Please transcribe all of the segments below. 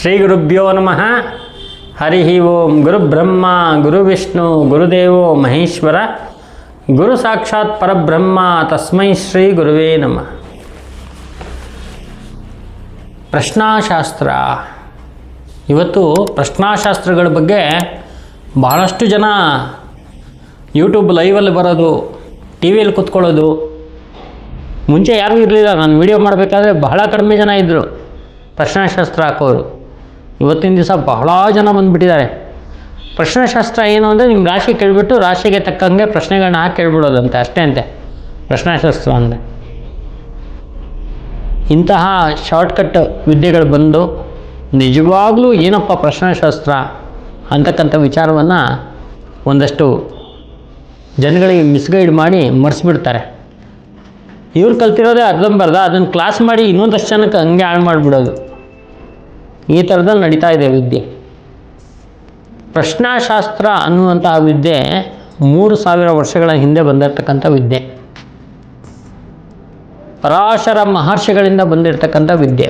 ಶ್ರೀ ಗುರುಭ್ಯೋ ನಮಃ. ಹರಿ ಓಂ. ಗುರುಬ್ರಹ್ಮ ಗುರುವಿಷ್ಣು ಗುರುದೇವೋ ಮಹೇಶ್ವರ. ಗುರು ಸಾಕ್ಷಾತ್ ಪರಬ್ರಹ್ಮ, ತಸ್ಮೈ ಶ್ರೀ ಗುರುವೇ ನಮಃ. ಪ್ರಶ್ನಾಶಾಸ್ತ್ರ. ಇವತ್ತು ಪ್ರಶ್ನಾಶಾಸ್ತ್ರಗಳ ಬಗ್ಗೆ ಬಹಳಷ್ಟು ಜನ ಯೂಟ್ಯೂಬ್ ಲೈವಲ್ಲಿ ಬರೋದು ಟಿ ವಿಯಲ್ಲಿ ಕೂತ್ಕೊಳ್ಳೋದು. ಮುಂಚೆ ಯಾರೂ ಇರಲಿಲ್ಲ. ನಾನು ವಿಡಿಯೋ ಮಾಡಬೇಕಾದ್ರೆ ಬಹಳ ಕಡಿಮೆ ಜನ ಇದ್ದರು ಪ್ರಶ್ನಾಶಾಸ್ತ್ರ ಹಾಕೋರು. ಇವತ್ತಿನ ದಿವಸ ಬಹಳ ಜನ ಬಂದುಬಿಟ್ಟಿದ್ದಾರೆ. ಪ್ರಶ್ನಶಾಸ್ತ್ರ ಏನು ಅಂದರೆ ನಿಮ್ಮ ರಾಶಿ ಕೇಳಿಬಿಟ್ಟು ರಾಶಿಗೆ ತಕ್ಕಂಗೆ ಪ್ರಶ್ನೆಗಳನ್ನ ಹಾಕಿ ಕೇಳ್ಬಿಡೋದಂತೆ, ಅಷ್ಟೇ ಅಂತೆ. ಪ್ರಶ್ನಾಶಾಸ್ತ್ರ ಅಂದರೆ. ಇಂತಹ ಶಾರ್ಟ್ಕಟ್ ವಿದ್ಯೆಗಳು ಬಂದು ನಿಜವಾಗ್ಲೂ ಏನಪ್ಪ ಪ್ರಶ್ನಾಶಾಸ್ತ್ರ ಅಂತಕ್ಕಂಥ ವಿಚಾರವನ್ನು ಒಂದಷ್ಟು ಜನಗಳಿಗೆ ಮಿಸ್ಗೈಡ್ ಮಾಡಿ ಮರೆಸ್ಬಿಡ್ತಾರೆ. ಇವ್ರು ಕಲ್ತಿರೋದೇ ಅರ್ಧಂಬರ್ಧ, ಅದನ್ನು ಕ್ಲಾಸ್ ಮಾಡಿ ಇನ್ನೊಂದಷ್ಟು ಜನಕ್ಕೆ ಹಂಗೆ ಹಾಳು ಮಾಡಿಬಿಡೋದು. ಈ ಥರದಲ್ಲಿ ನಡೀತಾ ಇದೆ ವಿದ್ಯೆ. ಪ್ರಶ್ನಾಶಾಸ್ತ್ರ ಅನ್ನುವಂತಹ ವಿದ್ಯೆ ಮೂರು ಸಾವಿರ ವರ್ಷಗಳ ಹಿಂದೆ ಬಂದಿರತಕ್ಕಂಥ ವಿದ್ಯೆ. ಪರಾಶರ ಮಹರ್ಷಿಗಳಿಂದ ಬಂದಿರತಕ್ಕಂಥ ವಿದ್ಯೆ.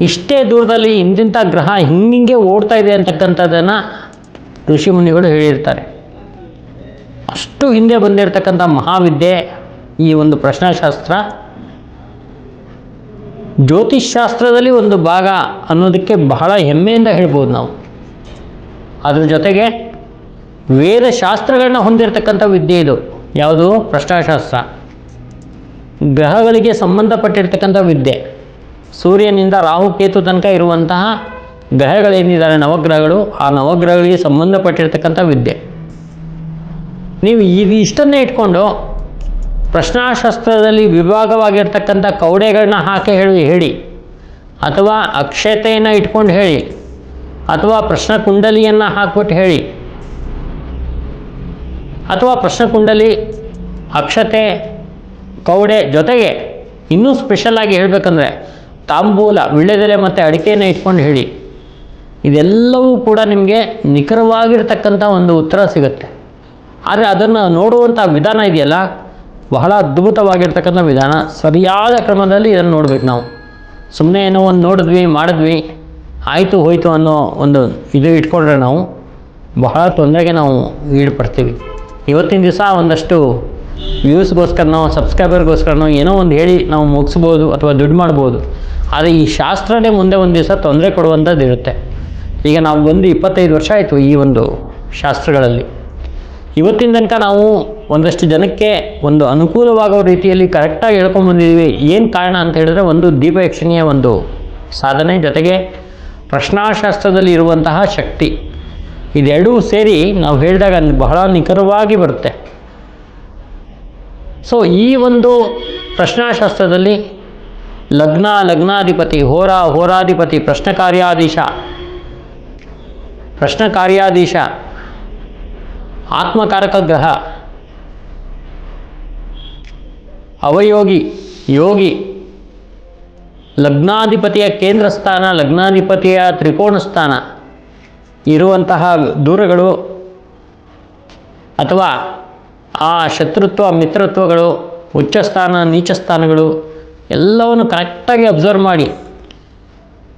ಇಷ್ಟೇ ದೂರದಲ್ಲಿ ಇಂತಿಂಥ ಗ್ರಹ ಹಿಂಗಿಂಗೆ ಓಡ್ತಾ ಇದೆ ಅಂತಕ್ಕಂಥದ್ದನ್ನು ಋಷಿ ಮುನಿಗಳು ಹೇಳಿರ್ತಾರೆ. ಅಷ್ಟು ಹಿಂದೆ ಬಂದಿರತಕ್ಕಂಥ ಮಹಾವಿದ್ಯೆ ಈ ಒಂದು ಪ್ರಶ್ನಾಶಾಸ್ತ್ರ ಜ್ಯೋತಿಷ್ಶಾಸ್ತ್ರದಲ್ಲಿ ಒಂದು ಭಾಗ ಅನ್ನೋದಕ್ಕೆ ಬಹಳ ಹೆಮ್ಮೆಯಿಂದ ಹೇಳ್ಬೋದು ನಾವು. ಅದ್ರ ಜೊತೆಗೆ ವೇದಶಾಸ್ತ್ರಗಳನ್ನ ಹೊಂದಿರತಕ್ಕಂಥ ವಿದ್ಯೆ ಇದು. ಯಾವುದು? ಪ್ರಶ್ನಾಶಾಸ್ತ್ರ. ಗ್ರಹಗಳಿಗೆ ಸಂಬಂಧಪಟ್ಟಿರ್ತಕ್ಕಂಥ ವಿದ್ಯೆ. ಸೂರ್ಯನಿಂದ ರಾಹುಕೇತು ತನಕ ಇರುವಂತಹ ಗ್ರಹಗಳೇನಿದ್ದಾರೆ? ನವಗ್ರಹಗಳು. ಆ ನವಗ್ರಹಗಳಿಗೆ ಸಂಬಂಧಪಟ್ಟಿರ್ತಕ್ಕಂಥ ವಿದ್ಯೆ. ನೀವು ಇದು ಇಷ್ಟನ್ನೇ ಇಟ್ಕೊಂಡು ಪ್ರಶ್ನಾಶಾಸ್ತ್ರದಲ್ಲಿ ವಿಭಾಗವಾಗಿರ್ತಕ್ಕಂಥ ಕೌಡೆಗಳನ್ನ ಹಾಕಿ ಹೇಳಿ ಹೇಳಿ. ಅಥವಾ ಅಕ್ಷತೆಯನ್ನು ಇಟ್ಕೊಂಡು ಹೇಳಿ. ಅಥವಾ ಪ್ರಶ್ನ ಕುಂಡಲಿಯನ್ನು ಹಾಕ್ಬಿಟ್ಟು ಹೇಳಿ. ಅಥವಾ ಪ್ರಶ್ನ ಕುಂಡಲಿ ಅಕ್ಷತೆ, ಕೌಡೆ ಜೊತೆಗೆ ಇನ್ನೂ ಸ್ಪೆಷಲಾಗಿ ಹೇಳಬೇಕಂದ್ರೆ ತಾಂಬೂಲ, ವಿಳ್ಳೆದೆಲೆ ಮತ್ತು ಅಡಿಕೆಯನ್ನು ಇಟ್ಕೊಂಡು ಹೇಳಿ. ಇದೆಲ್ಲವೂ ಕೂಡ ನಿಮಗೆ ನಿಖರವಾಗಿರ್ತಕ್ಕಂಥ ಒಂದು ಉತ್ತರ ಸಿಗುತ್ತೆ. ಆದರೆ ಅದನ್ನು ನೋಡುವಂಥ ವಿಧಾನ ಇದೆಯಲ್ಲ ಬಹಳ ಅದ್ಭುತವಾಗಿರ್ತಕ್ಕಂಥ ವಿಧಾನ. ಸರಿಯಾದ ಕ್ರಮದಲ್ಲಿ ಇದನ್ನು ನೋಡ್ಬೇಕು ನಾವು. ಸುಮ್ಮನೆ ಏನೋ ಒಂದು ನೋಡಿದ್ವಿ, ಮಾಡಿದ್ವಿ, ಆಯಿತು ಹೋಯಿತು ಅನ್ನೋ ಒಂದು ಇದು ಇಟ್ಕೊಂಡ್ರೆ ನಾವು ಬಹಳ ತೊಂದರೆಗೆ ನಾವು ಈಡ್ಪಡ್ತೀವಿ ಇವತ್ತಿನ ದಿವಸ ಒಂದಷ್ಟು ವ್ಯೂಸ್ಗೋಸ್ಕರನೋ ಸಬ್ಸ್ಕ್ರೈಬರ್ಗೋಸ್ಕರನೋ ಏನೋ ಒಂದು ಹೇಳಿ ನಾವು ಮುಗಿಸ್ಬೋದು ಅಥವಾ ದುಡ್ಡು ಮಾಡ್ಬೋದು. ಆದರೆ ಈ ಶಾಸ್ತ್ರನೇ ಮುಂದೆ ಒಂದು ದಿವಸ ತೊಂದರೆ ಕೊಡುವಂಥದ್ದು ಇರುತ್ತೆ ಈಗ ನಾವು ಒಂದು ಇಪ್ಪತ್ತೈದು ವರ್ಷ ಆಯಿತು ಈ ಒಂದು ಶಾಸ್ತ್ರಗಳಲ್ಲಿ. ಇವತ್ತಿನ ತನಕ ನಾವು ಒಂದಷ್ಟು ಜನಕ್ಕೆ ಒಂದು ಅನುಕೂಲವಾಗೋ ರೀತಿಯಲ್ಲಿ ಕರೆಕ್ಟಾಗಿ ಹೇಳ್ಕೊಂಬಂದಿದ್ದೀವಿ ಏನು ಕಾರಣ ಅಂತ ಹೇಳಿದ್ರೆ ಒಂದು ದೀಪಯಕ್ಷಣೀಯ ಒಂದು ಸಾಧನೆ ಜೊತೆಗೆ ಪ್ರಶ್ನಾಶಾಸ್ತ್ರದಲ್ಲಿ ಇರುವಂತಹ ಶಕ್ತಿ. ಇದೆರಡೂ ಸೇರಿ ನಾವು ಹೇಳಿದಾಗ ಬಹಳ ನಿಖರವಾಗಿ ಬರುತ್ತೆ. ಸೊ ಈ ಒಂದು ಪ್ರಶ್ನಾಶಾಸ್ತ್ರದಲ್ಲಿ ಲಗ್ನ, ಲಗ್ನಾಧಿಪತಿ, ಹೋರ, ಹೋರಾಧಿಪತಿ ಪ್ರಶ್ನ ಕಾರ್ಯಾಧೀಶ ಪ್ರಶ್ನ ಕಾರ್ಯಾಧೀಶ ಆತ್ಮಕಾರಕ ಗ್ರಹ ಅವಯೋಗಿ, ಯೋಗಿ, ಲಗ್ನಾಧಿಪತಿಯ ಕೇಂದ್ರ ಸ್ಥಾನ ಲಗ್ನಾಧಿಪತಿಯ ತ್ರಿಕೋಣ ಸ್ಥಾನ ಇರುವಂತಹ ದೂರಗಳು ಅಥವಾ ಆ ಶತ್ರುತ್ವ, ಮಿತ್ರತ್ವಗಳು ಉಚ್ಚ ಸ್ಥಾನ ನೀಚ ಸ್ಥಾನಗಳು ಎಲ್ಲವನ್ನು ಕರೆಕ್ಟಾಗಿ ಅಬ್ಸರ್ವ್ ಮಾಡಿ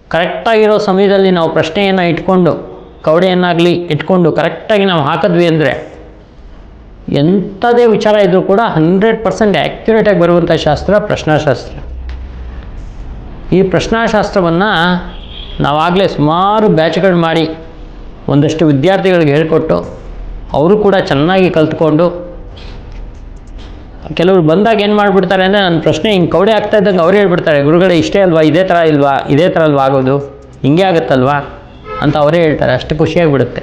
ಕರೆಕ್ಟಾಗಿರೋ ಸಮಯದಲ್ಲಿ ನಾವು ಪ್ರಶ್ನೆಯನ್ನು ಇಟ್ಕೊಂಡು ಕವಡೆಯನ್ನಾಗಲಿ ಇಟ್ಕೊಂಡು ಕರೆಕ್ಟಾಗಿ ನಾವು ಹಾಕಿದ್ವಿ ಅಂದರೆ ಎಂಥದೇ ವಿಚಾರ ಇದ್ದರೂ ಕೂಡ ಹಂಡ್ರೆಡ್ ಪರ್ಸೆಂಟ್ ಆ್ಯಕ್ಯುರೇಟಾಗಿ ಬರುವಂಥ ಶಾಸ್ತ್ರ ಪ್ರಶ್ನಾಶಾಸ್ತ್ರ. ಈ ಪ್ರಶ್ನಾಶಾಸ್ತ್ರವನ್ನು ನಾವಾಗಲೇ ಸುಮಾರು ಬ್ಯಾಚ್ಗಳು ಮಾಡಿ ಒಂದಷ್ಟು ವಿದ್ಯಾರ್ಥಿಗಳಿಗೆ ಹೇಳಿಕೊಟ್ಟು ಅವರು ಕೂಡ ಚೆನ್ನಾಗಿ ಕಲ್ತ್ಕೊಂಡು ಕೆಲವರು ಬಂದಾಗ ಏನು ಮಾಡಿಬಿಡ್ತಾರೆ ಅಂದರೆ ನನ್ನ ಪ್ರಶ್ನೆ ಹಿಂಗೆ ಕೌಡೆ ಆಗ್ತಾ ಇದ್ದಂಗೆ ಅವ್ರು ಹೇಳ್ಬಿಡ್ತಾರೆ, ಗುರುಗಳೇ, ಇಷ್ಟೇ ಅಲ್ವಾ? ಇದೇ ಥರ ಇಲ್ವಾ? ಇದೇ ಥರ ಅಲ್ವಾ ಆಗೋದು? ಹಿಂಗೆ ಆಗುತ್ತಲ್ವಾ? ಅಂತ ಅವರೇ ಹೇಳ್ತಾರೆ. ಅಷ್ಟು ಖುಷಿಯಾಗಿಬಿಡುತ್ತೆ.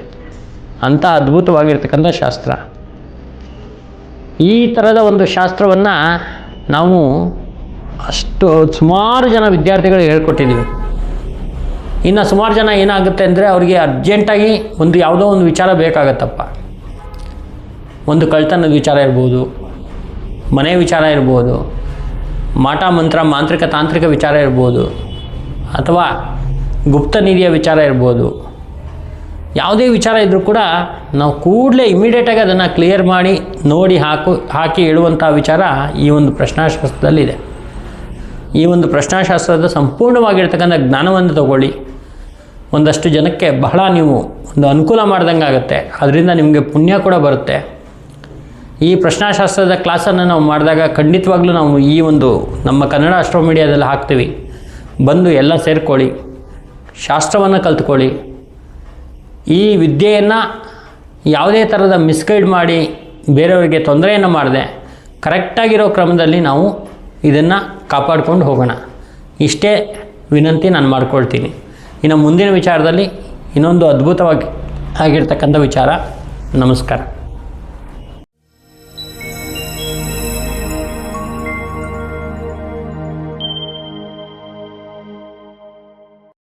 ಅಂಥ ಅದ್ಭುತವಾಗಿರ್ತಕ್ಕಂಥ ಶಾಸ್ತ್ರ. ಈ ಥರದ ಒಂದು ಶಾಸ್ತ್ರವನ್ನು ನಾವು ಅಷ್ಟು ಸುಮಾರು ಜನ ವಿದ್ಯಾರ್ಥಿಗಳಿಗೆ ಹೇಳ್ಕೊಟ್ಟಿದ್ದೀವಿ ಇನ್ನು ಸುಮಾರು ಜನ ಏನಾಗುತ್ತೆ ಅಂದರೆ ಅವರಿಗೆ ಅರ್ಜೆಂಟಾಗಿ ಒಂದು ಯಾವುದೋ ಒಂದು ವಿಚಾರ ಬೇಕಾಗತ್ತಪ್ಪ. ಒಂದು ಕಳ್ತನದ ವಿಚಾರ ಇರ್ಬೋದು, ಮನೆ ವಿಚಾರ ಇರ್ಬೋದು, ಮಾಟ, ಮಂತ್ರ, ಮಾಂತ್ರಿಕ ತಾಂತ್ರಿಕ ವಿಚಾರ ಇರ್ಬೋದು, ಅಥವಾ ಗುಪ್ತ ನಿಧಿಯ ವಿಚಾರ ಇರ್ಬೋದು. ಯಾವುದೇ ವಿಚಾರ ಇದ್ದರೂ ಕೂಡ ನಾವು ಕೂಡಲೇ ಇಮಿಡಿಯೇಟಾಗಿ ಅದನ್ನು ಕ್ಲಿಯರ್ ಮಾಡಿ, ನೋಡಿ ಹಾಕು, ಹಾಕಿ ಹೇಳುವಂಥ ವಿಚಾರ ಈ ಒಂದು ಪ್ರಶ್ನಾಶಾಸ್ತ್ರದಲ್ಲಿದೆ. ಈ ಒಂದು ಪ್ರಶ್ನಾಶಾಸ್ತ್ರದ ಸಂಪೂರ್ಣವಾಗಿರ್ತಕ್ಕಂಥ ಜ್ಞಾನವನ್ನು ತಗೊಳ್ಳಿ. ಒಂದಷ್ಟು ಜನಕ್ಕೆ ಬಹಳ ನೀವು ಒಂದು ಅನುಕೂಲ ಮಾಡ್ದಂಗೆ ಆಗುತ್ತೆ ಅದರಿಂದ ನಿಮಗೆ ಪುಣ್ಯ ಕೂಡ ಬರುತ್ತೆ. ಈ ಪ್ರಶ್ನಾಶಾಸ್ತ್ರದ ಕ್ಲಾಸನ್ನು ನಾವು ಮಾಡಿದಾಗ ಖಂಡಿತವಾಗ್ಲೂ ನಾವು ಈ ಒಂದು ನಮ್ಮ ಕನ್ನಡ ಅಸ್ಟ್ರೋ ಮೀಡಿಯಾದಲ್ಲಿ ಹಾಕ್ತೀವಿ. ಬಂದು ಎಲ್ಲ ಸೇರ್ಕೊಳ್ಳಿ. ಶಾಸ್ತ್ರವನ್ನು ಕಲ್ತ್ಕೊಳ್ಳಿ. ಈ ವಿದ್ಯೆಯನ್ನು ಯಾವುದೇ ಥರದ ಮಿಸ್ಗೈಡ್ ಮಾಡಿ ಬೇರೆಯವರಿಗೆ ತೊಂದರೆಯನ್ನು ಮಾಡದೆ ಕರೆಕ್ಟಾಗಿರೋ ಕ್ರಮದಲ್ಲಿ ನಾವು ಇದನ್ನು ಕಾಪಾಡ್ಕೊಂಡು ಹೋಗೋಣ. ಇಷ್ಟೇ ವಿನಂತಿ ನಾನು ಮಾಡ್ಕೊಳ್ತೀನಿ. ಇನ್ನು ಮುಂದಿನ ವಿಚಾರದಲ್ಲಿ ಇನ್ನೊಂದು ಅದ್ಭುತವಾಗಿ ಆಗಿರ್ತಕ್ಕಂಥ ವಿಚಾರ. ನಮಸ್ಕಾರ.